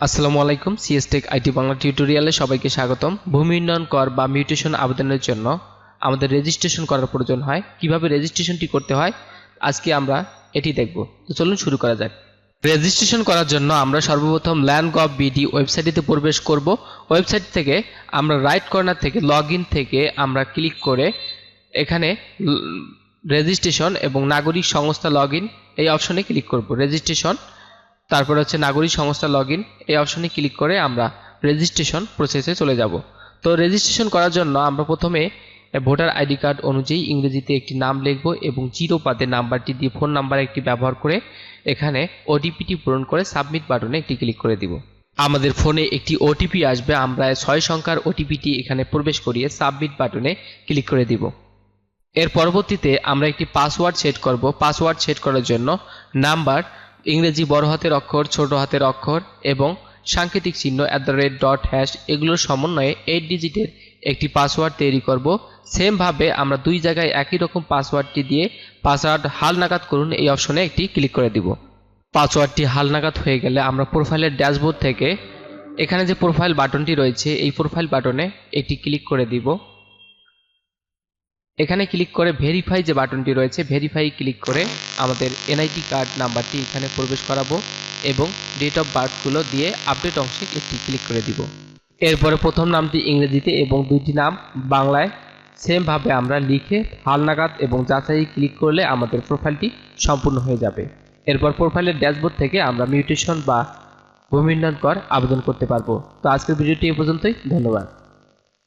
আসসালামু আলাইকুম সিএসটেক আইটি বাংলা টিউটোরিয়ালে সবাইকে স্বাগতম। ভূমি উন্নয়ন কর বা মিউটেশন আবেদনের জন্য আমাদের রেজিস্ট্রেশন করার প্রয়োজন হয়। কীভাবে রেজিস্ট্রেশনটি করতে হয়, আজকে আমরা এটি দেখব। তো চলুন শুরু করা যাক। রেজিস্ট্রেশন করার জন্য আমরা সর্বপ্রথম ল্যান্ড গভ বিডি ওয়েবসাইটটিতে প্রবেশ করব। ওয়েবসাইট থেকে আমরা রাইট কর্নার থেকে লগ থেকে আমরা ক্লিক করে এখানে রেজিস্ট্রেশন এবং নাগরিক সংস্থা লগ এই অপশনে ক্লিক করব। রেজিস্ট্রেশন তারপর হচ্ছে নাগরিক সংস্থা লগ এই অপশনে ক্লিক করে আমরা রেজিস্ট্রেশন প্রসেসে চলে যাব। তো রেজিস্ট্রেশন করার জন্য আমরা প্রথমে ভোটার আইডি কার্ড অনুযায়ী ইংরেজিতে একটি নাম লিখব এবং জিরো পাতে নাম্বারটি দিয়ে ফোন নাম্বার একটি ব্যবহার করে এখানে ওটিপিটি পূরণ করে সাবমিট বাটনে একটি ক্লিক করে দিব। আমাদের ফোনে একটি ওটিপি আসবে, আমরা ছয় সংখ্যার ওটিপিটি এখানে প্রবেশ করিয়ে সাবমিট বাটনে ক্লিক করে দিব। এর পরবর্তীতে আমরা একটি পাসওয়ার্ড সেট করব। পাসওয়ার্ড সেট করার জন্য নাম্বার ইংরেজি বড় হাতের অক্ষর, ছোট হাতের অক্ষর এবং সাংকেতিক চিহ্ন at the rate dot hash এগুলোর সমন্বয়ে এইট ডিজিটের একটি পাসওয়ার্ড তৈরি করব। সেমভাবে আমরা দুই জায়গায় একই রকম পাসওয়ার্ডটি দিয়ে পাসওয়ার্ড হালনাগাদ করুন, এই অপশনে একটি ক্লিক করে দিব। পাসওয়ার্ডটি হালনাগাদ হয়ে গেলে আমরা প্রোফাইলের ড্যাশবোর্ড থেকে এখানে যে প্রোফাইল বাটনটি রয়েছে, এই প্রোফাইল বাটনে একটি ক্লিক করে দিব। এখানে ক্লিক করে ভেরিফাই যে বাটনটি রয়েছে ভেরিফাই ক্লিক করে আমাদের এনআইডি কার্ড নাম্বারটি এখানে প্রবেশ করাবো এবং ডেট অফ বার্থগুলো দিয়ে আপডেট অংশে একটি ক্লিক করে দিব। এরপরে প্রথম নামটি ইংরেজিতে এবং দুইটি নাম বাংলায়। সেমভাবে আমরা লিখে হালনাগাদ এবং যাচাই ক্লিক করলে আমাদের প্রোফাইলটি সম্পূর্ণ হয়ে যাবে। এরপর প্রোফাইলের ড্যাশবোর্ড থেকে আমরা মিউটেশন বা ভূমি উন্নয়ন কর আবেদন করতে পারব। তো আজকের ভিডিওটি এ পর্যন্তই, ধন্যবাদ।